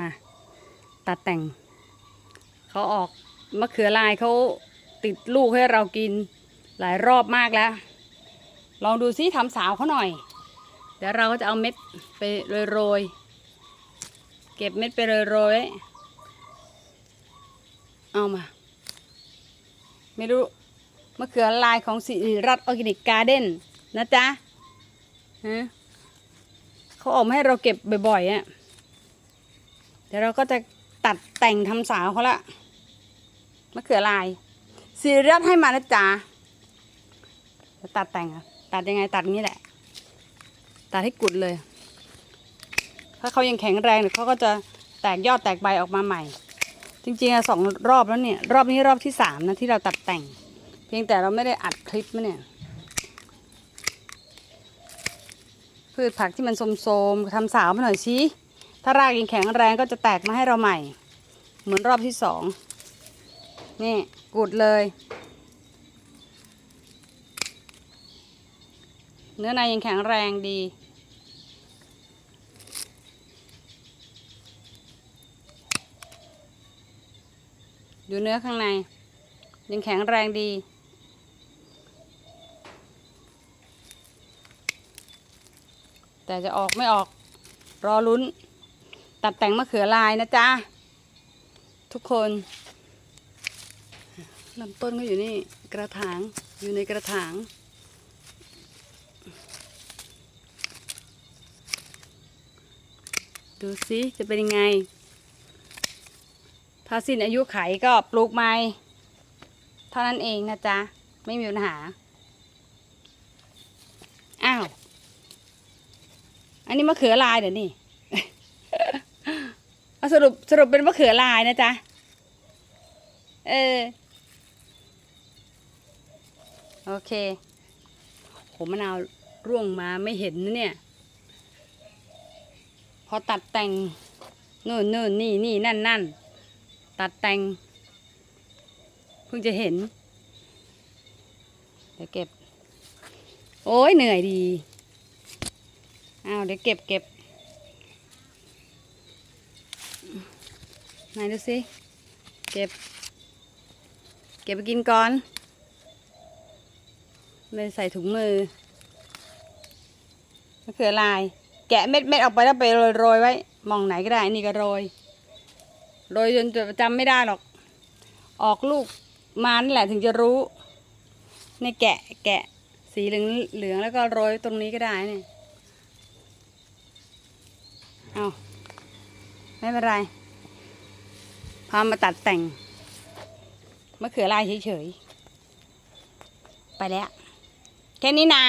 มา ตัดแต่ง เขาออกมะเขือลายเขาติดลูกให้เรากินหลายรอบมากแล้ว ลองดูซิทำสาวเขาหน่อย เดี๋ยวเราก็จะเอาเม็ดไปโรยๆ เก็บเม็ดไปโรยๆไว้เอามา ไม่รู้มะเขือลายของสิริรัตออร์แกนิกการ์เด้นนะจ๊ะฮะเขาออกมาให้เราเก็บบ่อยๆอะ เดี๋ยวเราก็จะตัดแต่งทำสาวเขาละมะเขือลายสิริรัตน์ให้มานะจ๊ะจะตัดแต่งอะตัดยังไงตัดนี้แหละ ตัดให้กุดเลย ถ้าเขายังแข็งแรงเดี๋ยวเขาก็จะแตกยอดแตกใบออกมาใหม่ จริงๆอะสองรอบแล้วเนี่ย รอบนี้รอบที่สามนะที่เราตัดแต่ง เพียงแต่เราไม่ได้อัดคลิปมาเนี่ยพืชผักที่มันโทรมๆทำสาวมาหน่อยสิ ถ้ารากยังแข็งแรงก็จะแตกมาให้เราใหม่ เหมือนรอบที่สองนี่กุดเลย เนื้อในยังแข็งแรงดี ดูเนื้อข้างใน ยังแข็งแรงดีแต่จะออกไม่ออกรอลุ้น ตัดแต่งมะเขือลายนะจ๊ะ ทุกคนลำต้นก็อยู่นี่กระถางอยู่ในกระถาง ดูสิจะเป็นยังไง ถ้าสิ้นอายุไขก็ปลูกใหม่เท่านั้นเองนะจ๊ะ ไม่มีปัญหา อ้าว อันนี้มะเขือลายเดี๋ยวนี่ เอาสรุปสรุปเป็นมะเขือลายนะจ๊ะ เออ โอเคโหมะนาวร่วงมาไม่เห็นนะเนี่ย พอตัดแต่งนู่นนู่นนี่นี่นั่นนั่นตัดแต่ง เพิ่งจะเห็นเดี๋ยวเก็บ โอ้ยเหนื่อยดีอ้าวเดี๋ยวเก็บเก็บ ไหนดูสิ เก็บ เก็บไปกินก่อนเลยใส่ถุงมือมะเขือลาย แกะเม็ดเม็ดออกไปแล้วไปโรยโรยไว้ มองไหนก็ได้ นี่ก็โรย โรยจนจำไม่ได้หรอก ออกลูกมานั่นแหละถึงจะรู้นี่แกะแกะสีเหลืองเหลืองแล้วก็โรยตรงนี้ก็ได้นี่ เอาไม่เป็นไร พามาตัดแต่งมะเขือลายเฉยๆ ไปแล้ว แค่นี้นะ